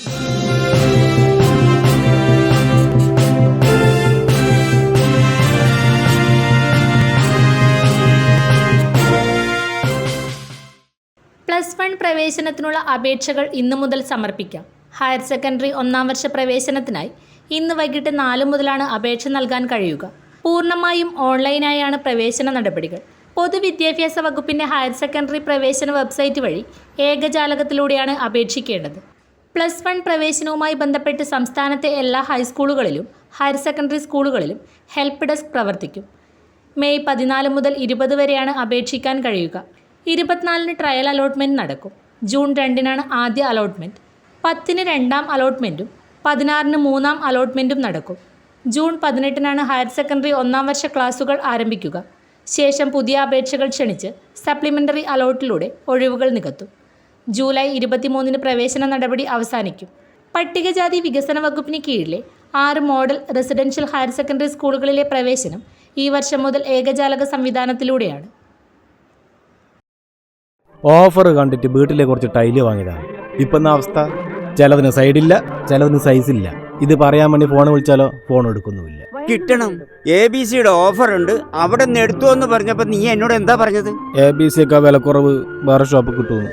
Plus one പ്രവേശനത്തിനുള്ള അപേക്ഷകൾ ഇന്നു മുതൽ സമർപ്പിക്കാം. ഹയർ സെക്കൻഡറി ഒന്നാം വർഷ പ്രവേശനത്തിനായി ഇന്ന് വൈകിട്ട് നാല് മുതലാണ് അപേക്ഷ നൽകാൻ കഴിയുക. പൂർണമായും ഓൺലൈനായാണ് പ്രവേശന നടപടികൾ. പൊതുവിദ്യാഭ്യാസ വകുപ്പിന്റെ ഹയർ സെക്കൻഡറി പ്രവേശന വെബ്സൈറ്റ് വഴി ഏകജാലകത്തിലൂടെയാണ് അപേക്ഷിക്കേണ്ടത്. പ്ലസ് വൺ പ്രവേശനവുമായി ബന്ധപ്പെട്ട് സംസ്ഥാനത്തെ എല്ലാ ഹൈസ്കൂളുകളിലും ഹയർ സെക്കൻഡറി സ്കൂളുകളിലും ഹെൽപ്പ് ഡെസ്ക് പ്രവർത്തിക്കും. മെയ് പതിനാല് മുതൽ ഇരുപത് വരെയാണ് അപേക്ഷിക്കാൻ കഴിയുക. ഇരുപത്തിനാലിന് ട്രയൽ അലോട്ട്മെന്റ് നടക്കും. ജൂൺ രണ്ടിനാണ് ആദ്യ അലോട്ട്മെന്റ് പത്തിന് രണ്ടാം അലോട്ട്മെന്റും പതിനാറിന് മൂന്നാം അലോട്ട്മെന്റും നടക്കും. ജൂൺ പതിനെട്ടിനാണ് ഹയർ സെക്കൻഡറി ഒന്നാം വർഷ ക്ലാസുകൾ ആരംഭിക്കുക. ശേഷം പുതിയ അപേക്ഷകൾ ക്ഷണിച്ച് സപ്ലിമെന്ററി അലോട്ടിലൂടെ ഒഴിവുകൾ നികത്തും. ജൂലൈ ഇരുപത്തിമൂന്നിന് പ്രവേശന നടപടി അവസാനിക്കും. പട്ടികജാതി വികസന വകുപ്പിന് കീഴിലെ ആറ് മോഡൽ റെസിഡൻഷ്യൽ ഹയർ സെക്കൻഡറി സ്കൂളുകളിലെ പ്രവേശനം ഈ വർഷം മുതൽ ഏകജാലക സംവിധാനത്തിലൂടെയാണ്. ഓഫർ കണ്ടിട്ട് വീട്ടിലെ കുറച്ച് ടൈൽ വാങ്ങിയതാണ്. ഇപ്പം അവസ്ഥ? ചിലതിന് സൈഡില്ല ചിലതിന് ഇല്ല ഇത് പറയാൻ വേണ്ടി ഫോൺ വിളിച്ചാലോ? ഫോൺ എടുക്കുന്നുമില്ല. കിട്ടണം. എ ബി സിയുടെ ഓഫർ ഉണ്ട് അവിടെ നിന്ന് എടുത്തു എന്ന് പറഞ്ഞപ്പോ നീ എന്നോട് എന്താ പറഞ്ഞത്? എ ബി സി ഒക്കെ വിലക്കുറവ് വേറെ ഷോപ്പ് കിട്ടുമെന്ന്.